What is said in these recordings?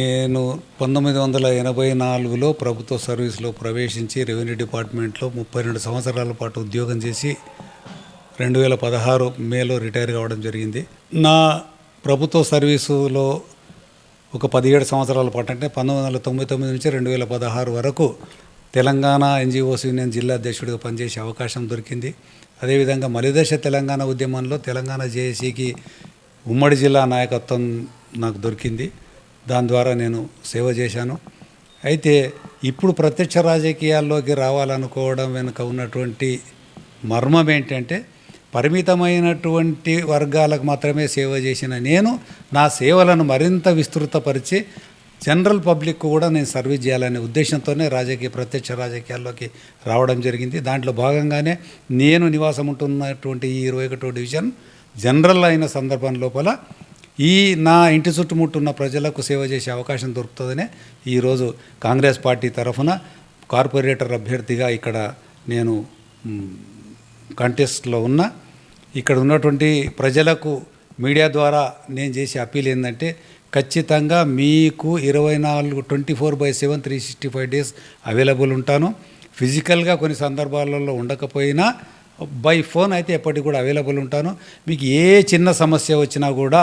నేను పంతొమ్మిది వందల ఎనభై నాలుగులో ప్రభుత్వ సర్వీస్లో ప్రవేశించి రెవెన్యూ డిపార్ట్మెంట్లో ముప్పై రెండు సంవత్సరాల పాటు ఉద్యోగం చేసి రెండు వేల పదహారు మేలో రిటైర్ కావడం జరిగింది. నా ప్రభుత్వ సర్వీసులో ఒక పదిహేడు సంవత్సరాల పాటు అంటే పంతొమ్మిది వందల తొంభై తొమ్మిది నుంచి రెండు వేల పదహారు వరకు తెలంగాణ ఎన్జిఓస్ యూనియన్ జిల్లా అధ్యక్షుడిగా పనిచేసే అవకాశం దొరికింది. అదేవిధంగా మలిదశ తెలంగాణ ఉద్యమంలో తెలంగాణ జేఏసీకి ఉమ్మడి జిల్లా నాయకత్వం నాకు దొరికింది. దాని ద్వారా నేను సేవ చేశాను. అయితే ఇప్పుడు ప్రత్యక్ష రాజకీయాల్లోకి రావాలనుకోవడం వెనుక ఉన్నటువంటి మర్మం ఏంటంటే పరిమితమైనటువంటి వర్గాలకు మాత్రమే సేవ చేసిన నేను నా సేవలను మరింత విస్తృతపరిచి జనరల్ పబ్లిక్ కూడా నేను సర్వీస్ చేయాలనే ఉద్దేశంతోనే రాజకీయ ప్రత్యక్ష రాజకీయాల్లోకి రావడం జరిగింది. దాంట్లో భాగంగానే నేను నివాసం ఉంటున్నటువంటి ఈ ఇరవై ఒకటో డివిజన్ జనరల్ అయిన సందర్భం లోపల ఈ నా ఇంటి చుట్టుముట్టున్న ప్రజలకు సేవ చేసే అవకాశం దొరుకుతుందనే ఈరోజు కాంగ్రెస్ పార్టీ తరఫున కార్పొరేటర్ అభ్యర్థిగా ఇక్కడ నేను కంటెస్ట్లో ఉన్న ఇక్కడ ఉన్నటువంటి ప్రజలకు మీడియా ద్వారా నేను చేసే అప్పీల్ ఏంటంటే ఖచ్చితంగా మీకు ఇరవై నాలుగు twenty four by seven three sixty five days available ఉంటాను. ఫిజికల్గా కొన్ని సందర్భాలలో ఉండకపోయినా బై ఫోన్ అయితే ఎప్పటికి కూడా అవైలబుల్ ఉంటాను. మీకు ఏ చిన్న సమస్య వచ్చినా కూడా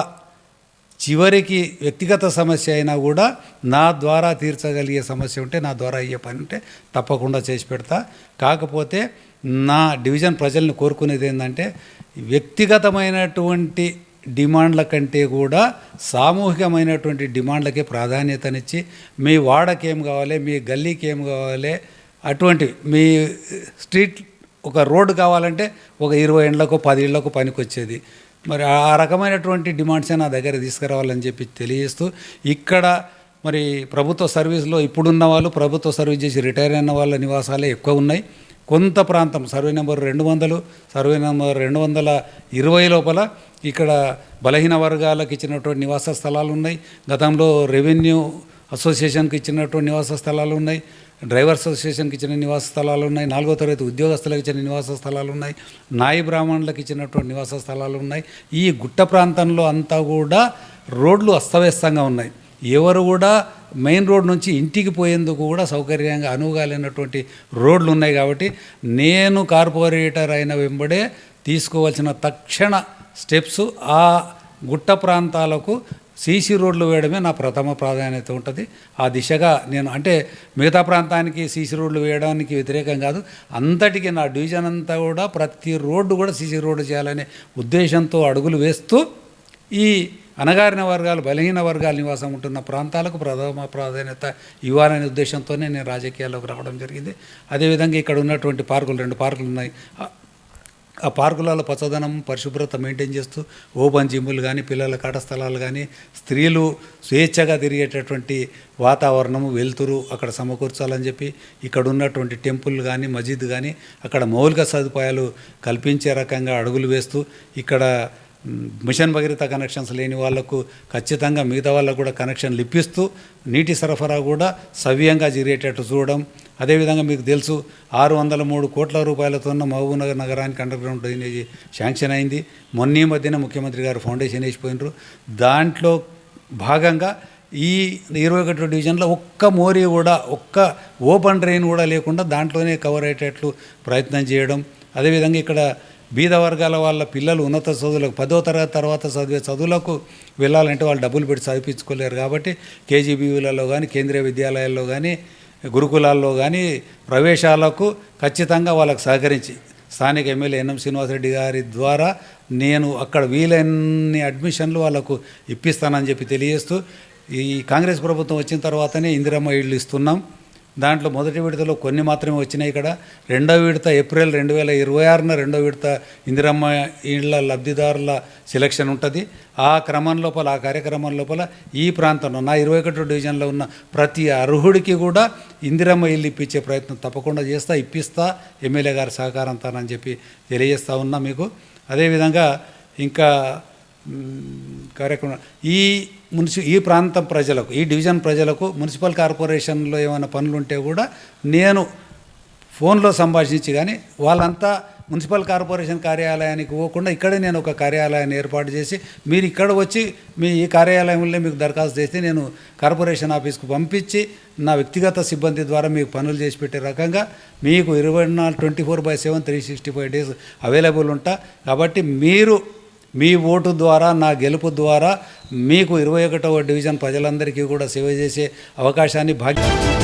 చివరికి వ్యక్తిగత సమస్య అయినా కూడా నా ద్వారా తీర్చగలిగే సమస్య ఉంటే నా ద్వారా అయ్యే పని ఉంటే తప్పకుండా చేసి పెడతా. కాకపోతే నా డివిజన్ ప్రజల్ని కోరుకునేది ఏంటంటే వ్యక్తిగతమైనటువంటి డిమాండ్ల కంటే కూడా సామూహికమైనటువంటి డిమాండ్లకే ప్రాధాన్యతనిచ్చి మీ వాడకి ఏం కావాలి మీ గల్లీకి ఏం కావాలి అటువంటి మీ స్ట్రీట్ ఒక రోడ్డు కావాలంటే ఒక ఇరవై ఏళ్ళకు పది ఏళ్ళకు పనికొచ్చేది. మరి ఆ రకమైనటువంటి డిమాండ్సే నా దగ్గర తీసుకురావాలని చెప్పి తెలియజేస్తూ ఇక్కడ మరి ప్రభుత్వ సర్వీస్లో ఇప్పుడున్న వాళ్ళు ప్రభుత్వ సర్వీస్ చేసి రిటైర్ అయిన వాళ్ళ నివాసాలే ఎక్కువ ఉన్నాయి. కొంత ప్రాంతం సర్వే నెంబర్ రెండు వందలు సర్వే నెంబర్ రెండు వందల ఇరవై లోపల ఇక్కడ బలహీన వర్గాలకు ఇచ్చినటువంటి నివాస స్థలాలు ఉన్నాయి. గతంలో రెవెన్యూ అసోసియేషన్కి ఇచ్చినటువంటి నివాస స్థలాలు ఉన్నాయి. డ్రైవర్ అసోసియేషన్కి ఇచ్చిన నివాస స్థలాలు ఉన్నాయి. నాలుగో తరగతి ఉద్యోగస్తులకు ఇచ్చిన నివాస స్థలాలు ఉన్నాయి. నాయి బ్రాహ్మణులకు ఇచ్చినటువంటి నివాస స్థలాలు ఉన్నాయి. ఈ గుట్ట ప్రాంతంలో అంతా కూడా రోడ్లు అస్తవ్యస్తంగా ఉన్నాయి. ఎవరు కూడా మెయిన్ రోడ్ నుంచి ఇంటికి పోయేందుకు కూడా సౌకర్యంగా అనువుగా లేనటువంటి రోడ్లు ఉన్నాయి కాబట్టి నేను కార్పొరేటర్ అయిన వెంబడే తీసుకోవాల్సిన తక్షణ స్టెప్స్ ఆ గుట్ట ప్రాంతాలకు సీసీ రోడ్లు వేయడమే నా ప్రథమ ప్రాధాన్యత ఉంటుంది. ఆ దిశగా నేను అంటే మిగతా ప్రాంతానికి సీసీ రోడ్లు వేయడానికి వ్యతిరేకం కాదు. అంతటికి నా డివిజన్ అంతా కూడా ప్రతి రోడ్డు కూడా సీసీ రోడ్డు చేయాలనే ఉద్దేశంతో అడుగులు వేస్తూ ఈ అణగారిన వర్గాలు బలహీన వర్గాలు నివాసం ఉంటున్న ప్రాంతాలకు ప్రథమ ప్రాధాన్యత ఇవ్వాలనే ఉద్దేశంతోనే నేను రాజకీయాల్లోకి రావడం జరిగింది. అదేవిధంగా ఇక్కడ ఉన్నటువంటి పార్కులు రెండు పార్కులు ఉన్నాయి. ఆ- పార్కులలో పచ్చదనం పరిశుభ్రత మెయింటైన్ చేస్తూ ఓపెన్ జిమ్ములు కానీ పిల్లల కాట స్థలాలు కానీ స్త్రీలు స్వేచ్ఛగా తిరిగేటటువంటి వాతావరణము వెలుతురు అక్కడ సమకూర్చాలని చెప్పి ఇక్కడ ఉన్నటువంటి టెంపుల్ కానీ మసీద్ కానీ అక్కడ మౌలిక సదుపాయాలు కల్పించే రకంగా అడుగులు వేస్తూ ఇక్కడ మిషన్ భగీరథ కనెక్షన్స్ లేని వాళ్ళకు ఖచ్చితంగా మిగతా వాళ్ళకు కూడా కనెక్షన్లు ఇప్పిస్తూ నీటి సరఫరా కూడా సవ్యంగా జరిగేటట్టు చూడడం. అదేవిధంగా మీకు తెలుసు ఆరు వందల మూడు కోట్ల రూపాయలతో ఉన్న మహబూబ్నగర్ నగరానికి అండర్ గ్రౌండ్ డ్రైనేజీ శాంక్షన్ అయింది. మొన్న ఈ మధ్యన ముఖ్యమంత్రి గారు ఫౌండేషన్ వేసిపోయినారు. దాంట్లో భాగంగా ఈ ఇరవై ఒకటో డివిజన్లో ఒక్క మోరీ కూడా ఒక్క ఓపెన్ డ్రైన్ కూడా లేకుండా దాంట్లోనే కవర్ అయ్యేటట్లు ప్రయత్నం చేయడం. అదేవిధంగా ఇక్కడ బీద వర్గాల వాళ్ళ పిల్లలు ఉన్నత చదువులకు పదో తరగతి తర్వాత చదివే చదువులకు వెళ్ళాలంటే వాళ్ళు డబ్బులు పెట్టి చదివించుకోలేరు కాబట్టి కేజీబీవీలలో కానీ కేంద్రీయ విద్యాలయాల్లో కానీ గురుకులాల్లో కానీ ప్రవేశాలకు ఖచ్చితంగా వాళ్ళకు సహకరించి స్థానిక ఎమ్మెల్యే ఎన్ఎం శ్రీనివాసరెడ్డి గారి ద్వారా నేను అక్కడ వీలైన అడ్మిషన్లు వాళ్ళకు ఇప్పిస్తానని చెప్పి తెలియజేస్తూ ఈ కాంగ్రెస్ ప్రభుత్వం వచ్చిన తర్వాతనే ఇందిరమ్మ ఇళ్ళు ఇస్తున్నాం. దాంట్లో మొదటి విడతలో కొన్ని మాత్రమే వచ్చినాయి ఇక్కడ. రెండో విడత ఏప్రిల్ రెండు వేల ఇరవై ఆరున రెండో విడత ఇందిరమ్మ ఇళ్ళ లబ్ధిదారుల సెలక్షన్ ఉంటుంది. ఆ క్రమం లోపల ఆ కార్యక్రమం లోపల ఈ ప్రాంతంలో నా ఇరవై ఒకటో డివిజన్లో ఉన్న ప్రతి అర్హుడికి కూడా ఇందిరమ్మ ఇల్లు ఇప్పించే ప్రయత్నం తప్పకుండా చేస్తా ఇప్పిస్తా ఎమ్మెల్యే గారి సహకారంతానని చెప్పి తెలియజేస్తా ఉన్నా మీకు. అదేవిధంగా ఇంకా కార్యక్రమం ఈ మున్సి ఈ ప్రాంతం ప్రజలకు ఈ డివిజన్ ప్రజలకు మున్సిపల్ కార్పొరేషన్లో ఏమైనా పనులు ఉంటే కూడా నేను ఫోన్లో సంభాషించి కానీ వాళ్ళంతా మున్సిపల్ కార్పొరేషన్ కార్యాలయానికి పోకుండా ఇక్కడే నేను ఒక కార్యాలయాన్ని ఏర్పాటు చేసి మీరు ఇక్కడ వచ్చి మీ ఈ కార్యాలయంలో మీకు దరఖాస్తు చేస్తే నేను కార్పొరేషన్ ఆఫీస్కు పంపించి నా వ్యక్తిగత సిబ్బంది ద్వారా మీకు పనులు చేసి పెట్టే రకంగా మీకు ఇరవై నాలుగు twenty four by seven three sixty five days available ఉంటా. కాబట్టి మీరు మీ ఓటు ద్వారా నా గెలుపు ద్వారా మీకు ఇరవై ఒకటవ డివిజన్ ప్రజలందరికీ కూడా సేవ చేసే అవకాశాన్ని భాగ్యం